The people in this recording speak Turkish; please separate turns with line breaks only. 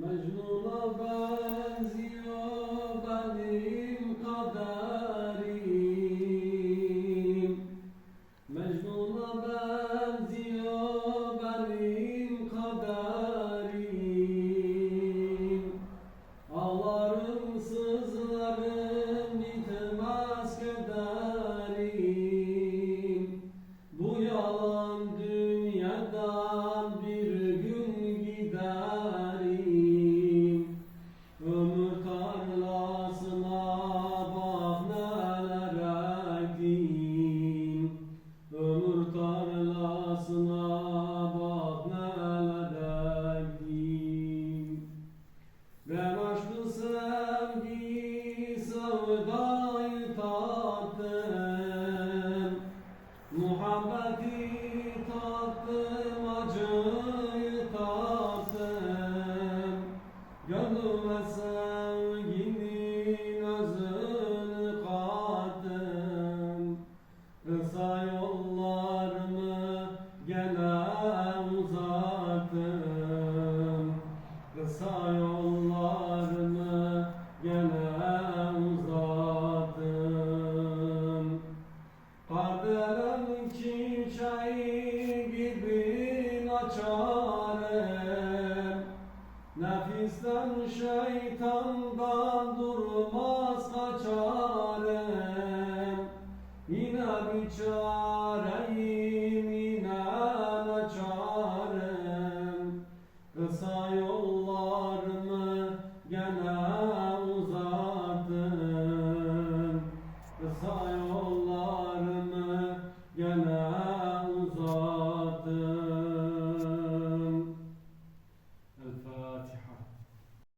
Mecnun'a ben Ömür tarlasına bak neler ektim Ömür tarlasına gene uzattım Kısa yollarımı gene uzattım Kardelen çiçeği gibi açarım Nefisten şeytandan durmaz kaçarım Yine bir çareyim Kısa yollarımı gene uzattım Kısa yollarımı gene